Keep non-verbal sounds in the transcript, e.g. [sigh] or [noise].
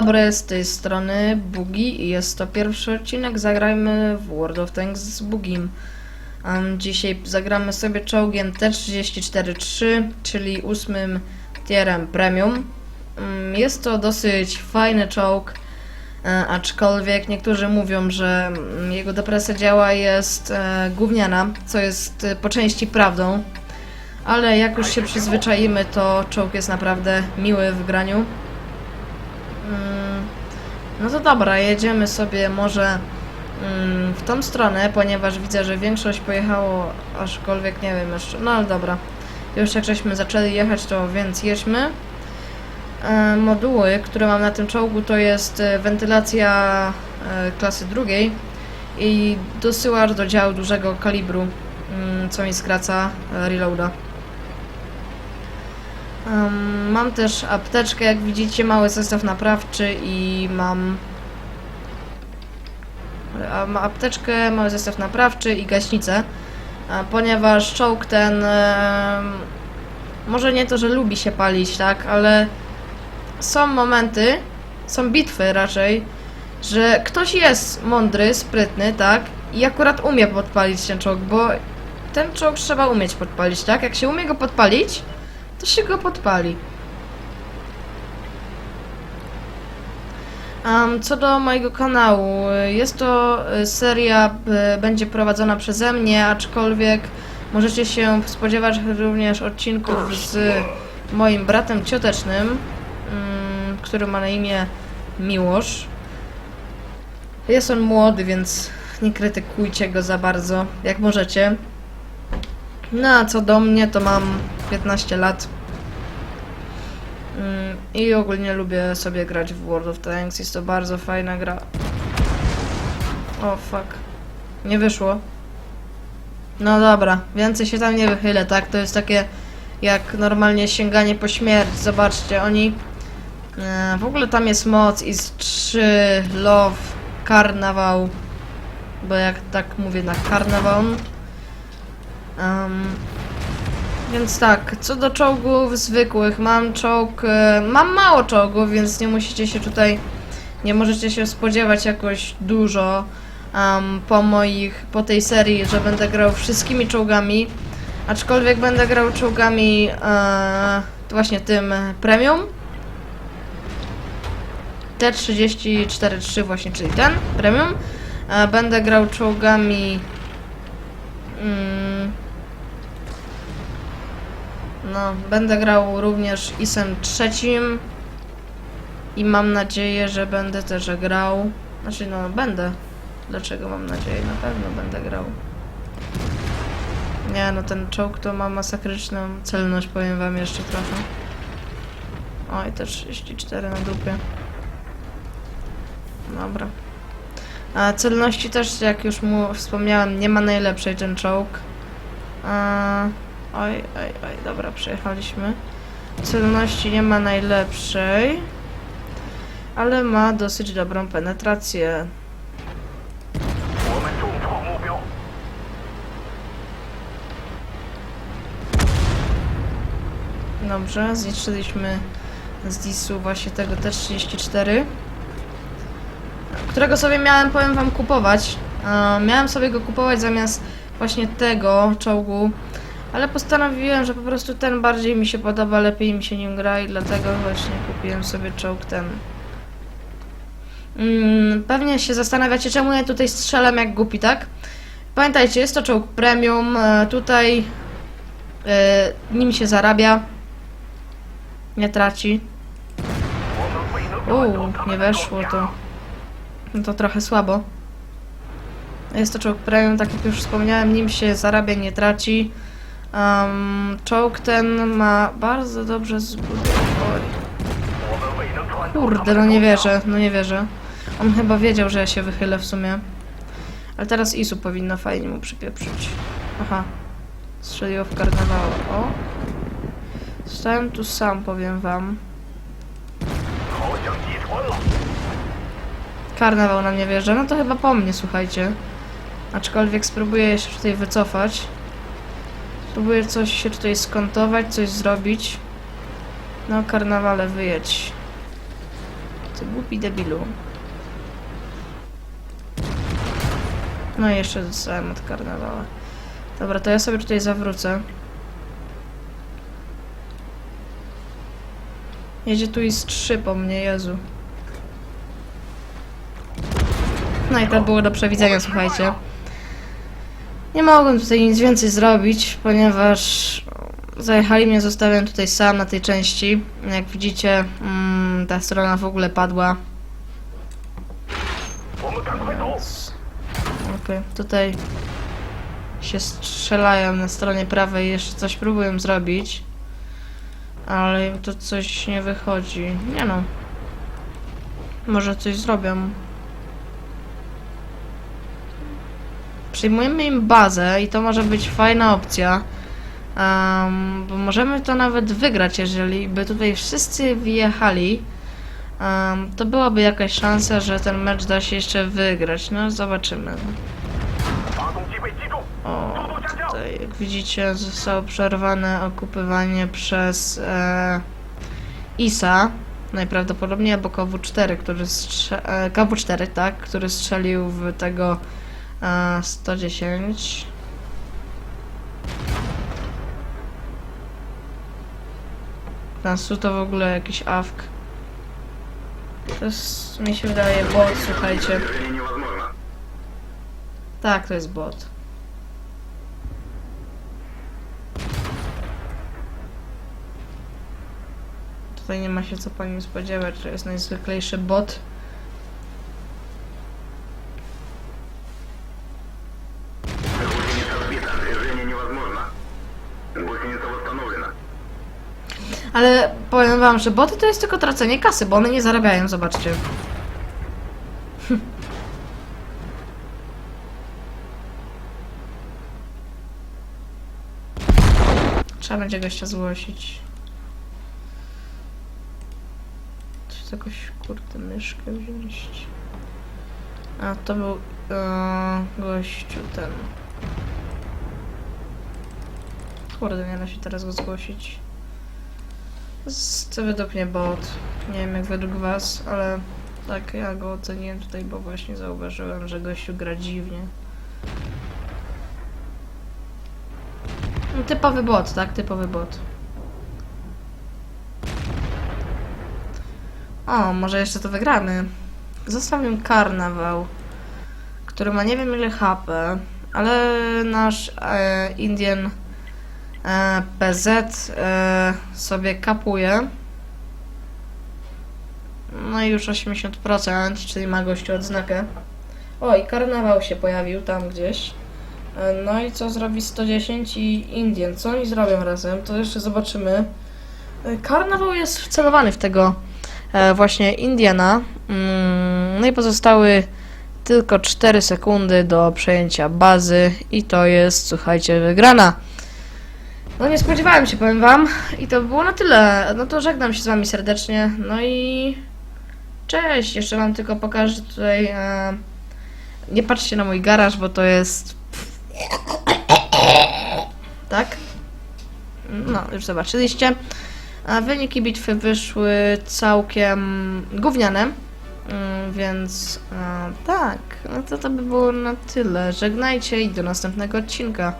dobry, z tej strony Bugi i jest to pierwszy odcinek. Zagrajmy w World of Tanks z Bugim. Dzisiaj zagramy sobie czołgiem T-34-3, czyli ósmym tierem premium. Um, jest to dosyć fajny czołg, e, aczkolwiek niektórzy mówią, że mm, jego depresja działa jest e, gówniana, co jest e, po części prawdą. Ale jak już się przyzwyczaimy, to czołg jest naprawdę miły w graniu. No to dobra, jedziemy sobie może mm, w tą stronę, ponieważ widzę, że większość pojechało, aczkolwiek nie wiem jeszcze. No ale dobra. Już jak żeśmy zaczęli jechać, to więc jedźmy. E, Moduły, które mam na tym czołgu, to jest e, wentylacja e, klasy drugiej i dosyłacz do działu dużego kalibru, mm, co mi skraca e, reloada. Em, mam też apteczkę, jak widzicie, mały zestaw naprawczy i mam apteczkę, mały zestaw naprawczy i gaśnicę, ponieważ czołg ten może nie to, że lubi się palić, tak, ale są momenty, są bitwy raczej, że ktoś jest mądry, sprytny, tak, i akurat umie podpalić ten czołg, bo ten czołg trzeba umieć podpalić, tak, jak się umie go podpalić, to się go podpali. Em, co do mojego kanału, jest to y, seria, y, będzie prowadzona przeze mnie, aczkolwiek możecie się spodziewać również odcinków z moim bratem ciotecznym, mm, który ma na imię Miłosz. Jest on młody, więc nie krytykujcie go za bardzo, jak możecie. No a co do mnie, to mam 15 lat. Mm, I ogólnie lubię sobie grać w World of Tanks. Jest to bardzo fajna gra. O fuck. Nie wyszło. No dobra, więcej się tam nie wychylę, tak? To jest takie jak normalnie sięganie po śmierć. Zobaczcie, oni. E, w ogóle tam jest moc i z 3 love karnawał. Bo jak tak mówię na karnawał. Um, więc tak, co do czołgów zwykłych, mam czołg, e, mam mało czołgów, więc nie musicie się tutaj, nie możecie się spodziewać jakoś dużo em, po moich, po tej serii, że będę grał wszystkimi czołgami, aczkolwiek będę grał czołgami e, właśnie tym premium. T-34-3 właśnie, czyli ten, premium. E, będę grał czołgami mm, no, będę grał również ISem trzecim i mam nadzieję, że będę też grał. Znaczy, no, będę. Dlaczego mam nadzieję? Na pewno będę grał. Nie, no ten czołg to ma masakryczną celność, powiem wam jeszcze trochę. Oj, te 34 na dupie. Dobra. A celności też, jak już mu wspomniałem, nie ma najlepszej ten czołg. A... Oj, oj, oj, dobra, przejechaliśmy. Celności nie ma najlepszej, ale ma dosyć dobrą penetrację. Dobrze, zniszczyliśmy z disu właśnie tego T-34 którego sobie miałem, powiem wam, kupować. Miałem sobie go kupować zamiast właśnie tego czołgu, ale postanowiłem, że po prostu ten bardziej mi się podoba, lepiej mi się nim gra i dlatego właśnie kupiłem sobie czołg ten. Mm, pewnie się zastanawiacie, czemu ja tutaj strzelam jak głupi, tak? Pamiętajcie, jest to czołg premium, e, tutaj yy, nim się zarabia, nie traci. Uuu, nie weszło to. No to trochę słabo. Jest to czołg premium, tak jak już wspomniałem, nim się zarabia, nie traci. Um, czołg ten ma bardzo dobrze zbudowany. Kurde, no nie wierzę, no nie wierzę. On chyba wiedział, że ja się wychylę w sumie. Ale teraz Isu powinna fajnie mu przypieprzyć. Aha. Strzeliło w karnawała. O. Stałem tu sam, powiem wam. Karnawał na mnie wierzę. No to chyba po mnie, słuchajcie. Aczkolwiek spróbuję się tutaj wycofać. Spróbuję coś się tutaj skontować, coś zrobić. No, karnawale, wyjedź. Ty głupi debilu. No i jeszcze dostałem od karnawała. Dobra, to ja sobie tutaj zawrócę. Jedzie tu i z trzy po mnie, Jezu. No i to było do przewidzenia, słuchajcie. Nie mogłem tutaj nic więcej zrobić, ponieważ zajechali mnie, zostawiam tutaj sam na tej części. Jak widzicie, mm, ta strona w ogóle padła. Okay, tutaj się strzelają na stronie prawej, jeszcze coś próbuję zrobić. Ale to coś nie wychodzi. Nie no. Może coś zrobią. Przejmujemy im bazę i to może być fajna opcja. Um, bo możemy to nawet wygrać, jeżeli by tutaj wszyscy wyjechali. Um, to byłaby jakaś szansa, że ten mecz da się jeszcze wygrać. No, zobaczymy. O, tutaj, jak widzicie, zostało przerwane okupywanie przez e, Isa. Najprawdopodobniej albo KW4, który strze- e, KW4, tak, który strzelił w tego a, 110. Lansu to w ogóle jakiś awk. To jest, mi się wydaje, bot, słuchajcie. Tak, to jest bot. Tutaj nie ma się co po nim spodziewać, to jest najzwyklejszy bot. Wam, że boty to jest tylko tracenie kasy, bo one nie zarabiają, zobaczcie. [laughs] Trzeba będzie gościa zgłosić. Czy jakoś kurde myszkę wziąć? A to był e, gościu ten. Kurde, nie da się teraz go zgłosić. To według mnie bot. Nie wiem jak według was, ale tak ja go oceniłem tutaj, bo właśnie zauważyłem, że gościu gra dziwnie. Typowy bot, tak? Typowy bot. O, może jeszcze to wygramy. Zostawię karnawał, który ma nie wiem ile HP, ale nasz e, Indian e, PZ e, sobie kapuje. No i już 80%, czyli ma gościu odznakę. O, i karnawał się pojawił tam gdzieś. E, No i co zrobi 110 i Indian? Co oni zrobią razem? To jeszcze zobaczymy. Karnawał jest wcelowany w tego właśnie Indiana. Mm, No i pozostały tylko 4 sekundy do przejęcia bazy i to jest, słuchajcie, wygrana. No nie spodziewałem się, powiem wam. I to by było na tyle. No to żegnam się z wami serdecznie. No i cześć. Jeszcze wam tylko pokażę tutaj. E... Nie patrzcie na mój garaż, bo to jest. Tak? No, już zobaczyliście. A wyniki bitwy wyszły całkiem gówniane. Mm, Więc e, tak, no to to by było na tyle. Żegnajcie i do następnego odcinka.